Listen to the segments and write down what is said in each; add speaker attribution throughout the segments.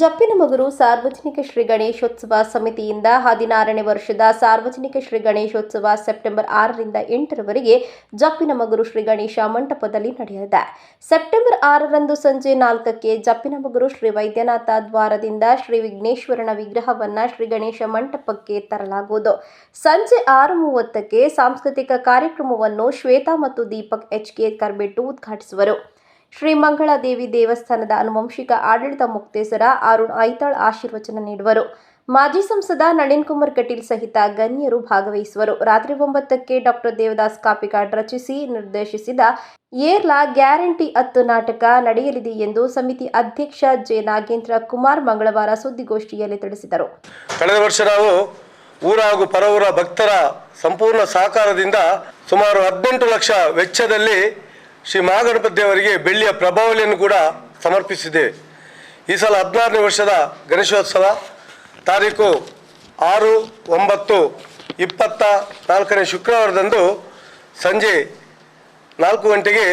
Speaker 1: ಜಪ್ಪಿನಮಗರು ಸಾರ್ವಜನಿಕ ಶ್ರೀ ಗಣೇಶೋತ್ಸವ ಸಮಿತಿಯಿಂದ ಹದಿನಾರನೇ ವರ್ಷದ ಸಾರ್ವಜನಿಕ ಶ್ರೀ ಗಣೇಶೋತ್ಸವ ಸೆಪ್ಟೆಂಬರ್ ಆರರಿಂದ ಎಂಟರವರೆಗೆ ಜಪ್ಪಿನಮಗರು ಶ್ರೀ ಗಣೇಶ ಮಂಟಪದಲ್ಲಿ ನಡೆಯಲಿದೆ. ಸೆಪ್ಟೆಂಬರ್ ಆರರಂದು ಸಂಜೆ ನಾಲ್ಕಕ್ಕೆ ಜಪ್ಪಿನಮಗರು ಶ್ರೀ ವೈದ್ಯನಾಥ ದ್ವಾರದಿಂದ ಶ್ರೀ ವಿಘ್ನೇಶ್ವರನ ವಿಗ್ರಹವನ್ನ ಶ್ರೀ ಗಣೇಶ ಮಂಟಪಕ್ಕೆ ತರಲಾಗುವುದು. ಸಂಜೆ ಆರು ಮೂವತ್ತಕ್ಕೆ ಸಾಂಸ್ಕೃತಿಕ ಕಾರ್ಯಕ್ರಮವನ್ನು ಶ್ವೇತಾ ಮತ್ತು ದೀಪಕ್ ಎಚ್ ಕೆ ಕರ್ಬೆಟ್ಟು ಉದ್ಘಾಟಿಸುವರು. ಶ್ರೀ ಮಂಗಳಾದೇವಿ ದೇವಸ್ಥಾನದ ಅನುವಂಶಿಕ ಆಡಳಿತ ಮುಕ್ತೇಸರ ಅರುಣ್ ಐತಾಳ್ ಆಶೀರ್ವಚನ ನೀಡುವರು. ಮಾಜಿ ಸಂಸದ ನಳಿನ್ ಕುಮಾರ್ ಕಟೀಲ್ ಸಹಿತ ಗಣ್ಯರು ಭಾಗವಹಿಸುವರು. ರಾತ್ರಿ ಒಂಬತ್ತಕ್ಕೆ ಡಾಕ್ಟರ್ ದೇವದಾಸ್ ಕಾಪಿಕಾಡ್ ರಚಿಸಿ ನಿರ್ದೇಶಿಸಿದ ಏರ್ಲಾ ಗ್ಯಾರಂಟಿ ಹತ್ತು ನಾಟಕ ನಡೆಯಲಿದೆ ಎಂದು ಸಮಿತಿ ಅಧ್ಯಕ್ಷ ಜೆ. ನಾಗೇಂದ್ರ ಕುಮಾರ್ ಮಂಗಳವಾರ ಸುದ್ದಿಗೋಷ್ಠಿಯಲ್ಲಿ ತಿಳಿಸಿದರು.
Speaker 2: ಕಳೆದ ವರ್ಷ ನಾವು ಊರ ಹಾಗೂ ಪರವೂರ ಭಕ್ತರ ಸಂಪೂರ್ಣ ಸಹಕಾರದಿಂದ ಸುಮಾರು ಹದಿನೆಂಟು ಲಕ್ಷ ವೆಚ್ಚದಲ್ಲಿ ಶ್ರೀ ಮಹಾಗಣಪತಿ ದೇವರಿಗೆ ಬೆಳ್ಳಿಯ ಪ್ರಭಾವಳಿಯನ್ನು ಕೂಡ ಸಮರ್ಪಿಸಿದೆ. ಈ ಸಲ ಹದಿನಾರನೇ ವರ್ಷದ ಗಣೇಶೋತ್ಸವ. ತಾರೀಕು ಆರು, ಒಂಬತ್ತು, ಇಪ್ಪತ್ತ ನಾಲ್ಕನೇ ಶುಕ್ರವಾರದಂದು ಸಂಜೆ ನಾಲ್ಕು ಗಂಟೆಗೆ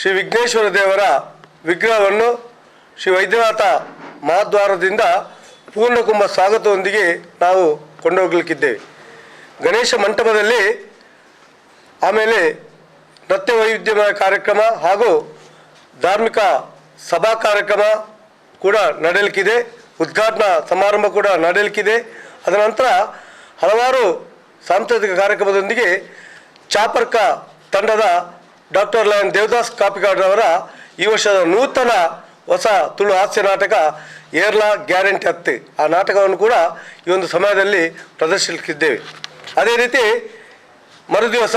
Speaker 2: ಶ್ರೀ ವಿಘ್ನೇಶ್ವರ ದೇವರ ವಿಗ್ರಹವನ್ನು ಶ್ರೀ ವೈದ್ಯನಾಥ ಮಹಾದ್ವಾರದಿಂದ ಪೂರ್ಣಕುಂಭ ಸ್ವಾಗತದೊಂದಿಗೆ ನಾವು ಕೊಂಡೋಗ್ಲಿಕ್ಕಿದ್ದೇವೆ ಗಣೇಶ ಮಂಟಪದಲ್ಲಿ ಆಮೇಲೆ ನೃತ್ಯ ವೈವಿಧ್ಯಮಯ ಕಾರ್ಯಕ್ರಮ ಹಾಗೂ ಧಾರ್ಮಿಕ ಸಭಾ ಕಾರ್ಯಕ್ರಮ ಕೂಡ ನಡೆಯಲಿಕ್ಕಿದೆ. ಉದ್ಘಾಟನಾ ಸಮಾರಂಭ ಕೂಡ ನಡೆಯಲಿಕ್ಕಿದೆ. ಅದರ ನಂತರ ಹಲವಾರು ಸಾಂಸ್ಕೃತಿಕ ಕಾರ್ಯಕ್ರಮದೊಂದಿಗೆ ಚಾಪರ್ಕ ತಂಡದ ಡಾಕ್ಟರ್ ಲಯನ್ ದೇವದಾಸ್ ಕಾಪಿಕಾಡ್ ಅವರ ಈ ವರ್ಷದ ನೂತನ ಹೊಸ ತುಳು ಹಾಸ್ಯ ನಾಟಕ ಏರ್ಲಾ ಗ್ಯಾರಂಟಿ ಹತ್ತಿ. ಆ ನಾಟಕವನ್ನು ಕೂಡ ಈ ಒಂದು ಸಮಯದಲ್ಲಿ ಪ್ರದರ್ಶಿಸಲಿಕ್ಕಿದ್ದೇವೆ. ಅದೇ ರೀತಿ ಮರುದಿವಸ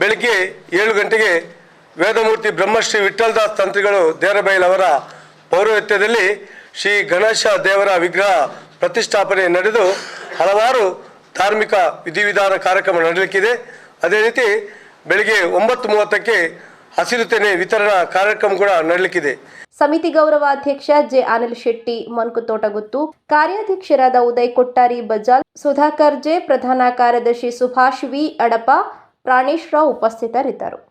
Speaker 2: ಬೆಳಗ್ಗೆ ಏಳು ಗಂಟೆಗೆ ವೇದಮೂರ್ತಿ ಬ್ರಹ್ಮಶ್ರೀ ವಿಠ್ಠಲದಾಸ್ ತಂತ್ರಿಗಳು ದೇವರಬೈಲವರ ಪೌರೋಹಿತ್ಯದಲ್ಲಿ ಶ್ರೀ ಗಣೇಶ ದೇವರ ವಿಗ್ರಹ ಪ್ರತಿಷ್ಠಾಪನೆ ನಡೆದು ಹಲವಾರು ಧಾರ್ಮಿಕ ವಿಧಿವಿಧಾನ ಕಾರ್ಯಕ್ರಮ ನಡೆಯಲಿಕ್ಕಿದೆ. ಅದೇ ರೀತಿ ಬೆಳಗ್ಗೆ ಒಂಬತ್ತು ಮೂವತ್ತಕ್ಕೆ ಹಸಿರು ತೆನೆ ವಿತರಣಾ ಕಾರ್ಯಕ್ರಮ ಕೂಡ ನಡೆಯಲಿಕ್ಕಿದೆ.
Speaker 1: ಸಮಿತಿ ಗೌರವಾಧ್ಯಕ್ಷ ಜೆ ಅನಿಲ್ ಶೆಟ್ಟಿ ಮೊನ್ಕುತೋಟಗುತ್ತು ಕಾರ್ಯಾಧ್ಯಕ್ಷರಾದ ಉದಯ್ ಕೊಟ್ಟಾರಿ ಬಜಾಲ್ ಸುಧಾಕರ್ ಜೆ, ಪ್ರಧಾನ ಕಾರ್ಯದರ್ಶಿ ಸುಭಾಷ್ ವಿ ಅಡಪ ಪ್ರಾಣೇಶ್ ರಾವ್ ಉಪಸ್ಥಿತರಿದ್ದರು.